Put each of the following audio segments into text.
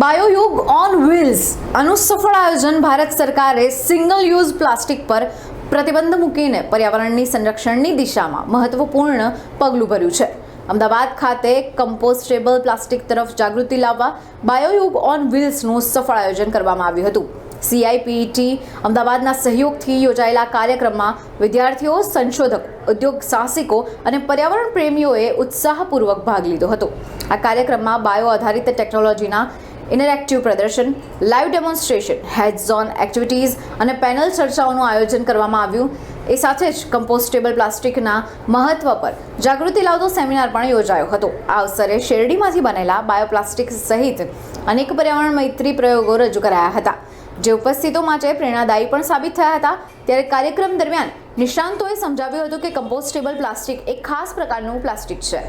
બાયોયુગ on wheels આનું સફળ આયોજન ભારત સરકારે સિંગલ યુઝ પ્લાસ્ટિક પર પ્રતિબંધ મૂકીને પર્યાવરણની સંરક્ષણની દિશામાં મહત્વપૂર્ણ પગલું ભર્યું છે. અમદાવાદ ખાતે કમ્પોસ્ટેબલ પ્લાસ્ટિક તરફ જાગૃતિ લાવવા બાયોયુગ ઓન વ્હીલ્સનું સફળ આયોજન કરવામાં આવ્યું હતું. સીઆઈપીટી અમદાવાદના સહયોગથી યોજાયેલા કાર્યક્રમમાં વિદ્યાર્થીઓ, સંશોધક, ઉદ્યોગ સાહસિકો અને પર્યાવરણ પ્રેમીઓએ ઉત્સાહપૂર્વક ભાગ લીધો હતો. આ કાર્યક્રમમાં બાયો આધારિત ટેકનોલોજીના ઇન્ટરેક્ટિવ પ્રદર્શન live demonstration heads on activities અને પેનલ ચર્ચાઓનું આયોજન કરવામાં આવ્યું. એ સાથે જ કમ્પોસ્ટેબલ પ્લાસ્ટિકના મહત્વ પર જાગૃતિ લાવતો સેમિનાર પણ યોજાયો હતો. આ અવસરે શેરડીમાંથી બનેલા બાયોપ્લાસ્ટિક સહિત અનેક પર્યાવરણ મૈત્રી પ્રયોગો રજૂ કરાયા હતા. જે ઉપસ્થિતો માટે પ્રેરણાદાયી પણ સાબિત થયા હતા. ત્યારે કાર્યક્રમ દરમિયાન નિષ્ણાંતોએ સમજાવ્યું હતું કે કમ્પોસ્ટેબલ પ્લાસ્ટિક એક ખાસ પ્રકારનું પ્લાસ્ટિક છે,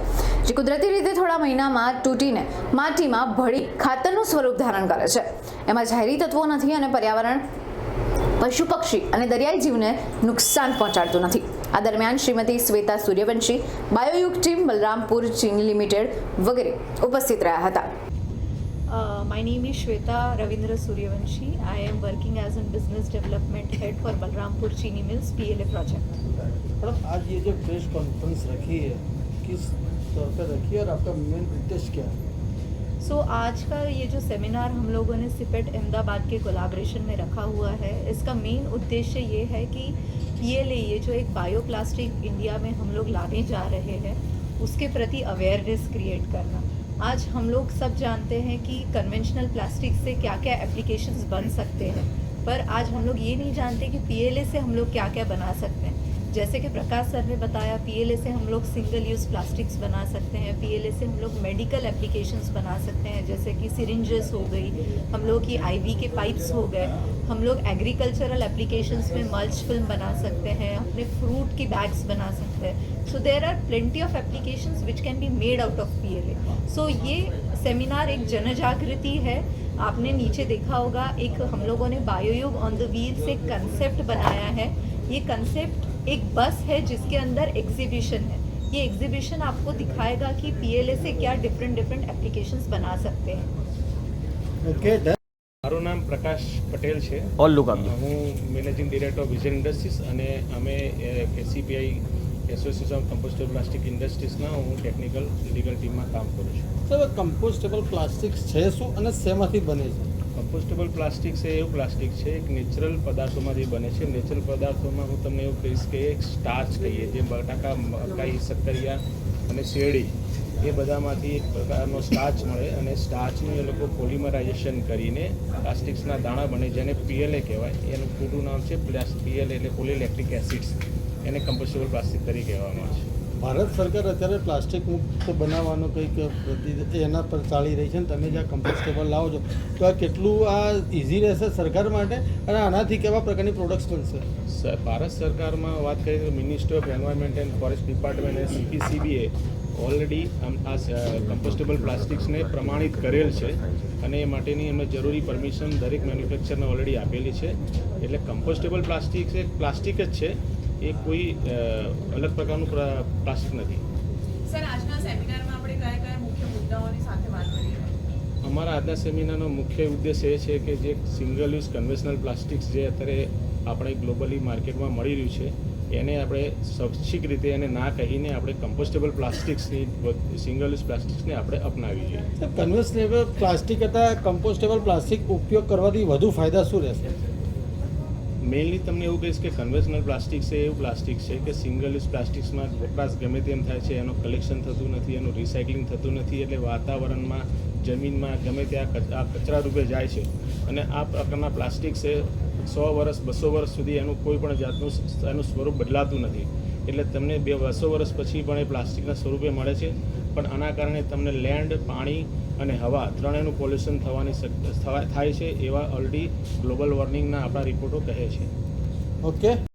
જે કુદરતી રીતે થોડા મહિનામાં તૂટીને માટીમાં ભળી ખાતરનું સ્વરૂપ ધારણ કરે છે. એમાં ઝેરી તત્વો નથી અને પર્યાવરણ, પશુ પક્ષી અને દરિયાઈ જીવને નુકસાન પહોંચાડતું નથી. આ દરમિયાન શ્રીમતી શ્વેતા સૂર્યવંશી, બાયોયુગ ટીમ બલરામપુર ચીની લિમિટેડ વગેરે ઉપસ્થિત રહ્યા હતા. Uh, my name is Shweta Ravindra Suryavanshi. I am working as a business development head for Balrampur Chini Mills PLA project. Madam आज ये जो प्रेस कॉन्फ्रेंस रखी है किस तौर पर रखी है और आपका मेन उद्देश्य क्या है सो so, आज का ये जो सेमिनार हम लोगों ने सिपेट अहमदाबाद के कोलाब्रेशन में रखा हुआ है इसका मेन उद्देश्य ये है कि पीएलए ये जो एक बायोप्लास्टिक इंडिया में हम लोग लाने जा रहे हैं उसके प्रति अवेयरनेस क्रिएट करना आज हम लोग सब जानते हैं कि कन्वेंशनल प्लास्टिक से क्या क्या एप्लीकेशंस बन सकते हैं पर आज हम लोग ये नहीं जानते कि पीएलए से हम लोग क्या क्या बना सकते हैं जैसे कि प्रकाश सर ने बताया पीएलए से हम लोग सिंगल यूज़ प्लास्टिक्स बना सकते हैं। पीएलए से हम लोग मेडिकल एप्लीकेशंस बना सकते हैं, जैसे कि सिरिंजेस हो गई, हम लोग की आईवी के पाइप्स हो गए, हम लोग एग्रीकल्चरल एप्लीकेशंस में मल्च फ़िल्म बना सकते हैं, अपने फ्रूट की बैग्स बना सकते हैं। So there are plenty of applications which can be made out of PLA so ये सेमिनार एक जन जागृति है। आपने नीचे देखा होगा, एक हम लोगों ने बायोयुग ऑन द व्हील से कंसेप्ट बनाया है। ये कंसेप्ट एक बस है जिसके अंदर एग्जीबिशन है ये एग्जीबिशन आपको दिखाएगा कि पीएलए से क्या डिफरेंट डिफरेंट एप्लीकेशंस बना सकते हैं ओके મારું નામ પ્રકાશ પટેલ છે ઓલ લુક આપજો હું managing director of Vision Industries અને અમે ACPI association of compostable plastic ઇન્ડસ્ટ્રીઝના હું ટેકનિકલ લીગલ ટીમમાં કામ કરું છું સર કમ્પોસ્ટેબલ પ્લાસ્ટિક છે શું અને શેમાંથી બને છે કમ્પોસ્ટેબલ પ્લાસ્ટિક છે, એવું પ્લાસ્ટિક છે, એક નેચરલ પદાર્થોમાંથી બને છે નેચરલ પદાર્થોમાં હું તમને એવું કહીશ કે એક સ્ટાર્ચ કહીએ, જે બટાકા, મકાઈ સક્કરિયા અને શેરડી, એ બધામાંથી એક પ્રકારનો સ્ટાર્ચ મળે અને સ્ટાર્ચનું એ લોકો પોલિમરાઇઝેશન કરીને પ્લાસ્ટિક્સના દાણા બને, જેને પીએલએ કહેવાય. એનું પૂરું નામ છે પીએલએ એટલે પોલિલેક્ટ્રિક એસિડ્સ એને કમ્પોસ્ટેબલ પ્લાસ્ટિક તરીકે કહેવામાં આવે છે. ભારત સરકાર અત્યારે પ્લાસ્ટિક મુક્ત બનાવવાનો કંઈક એના પર ચાલી રહી છે ને તમે જ્યાં કમ્પોસ્ટેબલ લાવો છો, તો આ કેટલું આ ઇઝી રહેશે સરકાર માટે અને આનાથી કેવા પ્રકારની પ્રોડક્ટ્સ બનશે? ભારત સરકારમાં વાત કરીએ તો ministry of environment and forest department અને સીપીસીબીએ ઓલરેડી આ કમ્પોસ્ટેબલ પ્લાસ્ટિક્સને પ્રમાણિત કરેલ છે અને એ માટેની એમને જરૂરી પરમિશન દરેક મેન્યુફેક્ચરને ઓલરેડી આપેલી છે. એટલે કમ્પોસ્ટેબલ પ્લાસ્ટિક્સ એ પ્લાસ્ટિક જ છે. એ કોઈ અલગ પ્રકારનું પ્લાસ્ટિક નથી. સર આજના સેમિનારમાં આપણે કયા કયા મુખ્ય મુદ્દાઓની સાથે વાત કરી અમારા આજના સેમિનારનો મુખ્ય ઉદ્દેશ એ છે કે જે સિંગલ યુઝ કન્વેશનલ પ્લાસ્ટિક્સ જે અત્યારે આપણે ગ્લોબલી માર્કેટમાં મળી રહ્યું છે એને આપણે સ્વૈચ્છિક રીતે એને ના કહીને આપણે કમ્પોસ્ટેબલ પ્લાસ્ટિક્સની સિંગલ યુઝ પ્લાસ્ટિક્સને આપણે અપનાવી જોઈએ કન્વેશનેબલ પ્લાસ્ટિક કરતાં કમ્પોસ્ટેબલ પ્લાસ્ટિક ઉપયોગ કરવાથી વધુ ફાયદા શું રહેશે? મેઇનલી તમને એવું કહીશ કે કન્વેશનલ પ્લાસ્ટિક છે, એવું પ્લાસ્ટિક છે કે સિંગલ યુઝ પ્લાસ્ટિક્સમાં વપરાશ ગમે તેમ થાય છે, એનું કલેક્શન થતું નથી, એનું રિસાયકલિંગ થતું નથી, એટલે વાતાવરણમાં, જમીનમાં ગમે ત્યાં આ કચરા રૂપે જાય છે. અને આ પ્રકારના પ્લાસ્ટિક છે, સો વર્ષ બસો વર્ષ સુધી એનું કોઈ પણ જાતનું એનું સ્વરૂપ બદલાતું નથી. એટલે તમને બે, બસો વર્ષ પછી પણ એ પ્લાસ્ટિકના સ્વરૂપે મળે છે. પણ આના કારણે તમને લેન્ડ, પાણી અને હવા ત્રણેયનું પોલ્યુશન થવાની થાય છે એવા ઓલરેડી ગ્લોબલ વોર્મિંગના આપણા રિપોર્ટો કહે છે. ઓકે.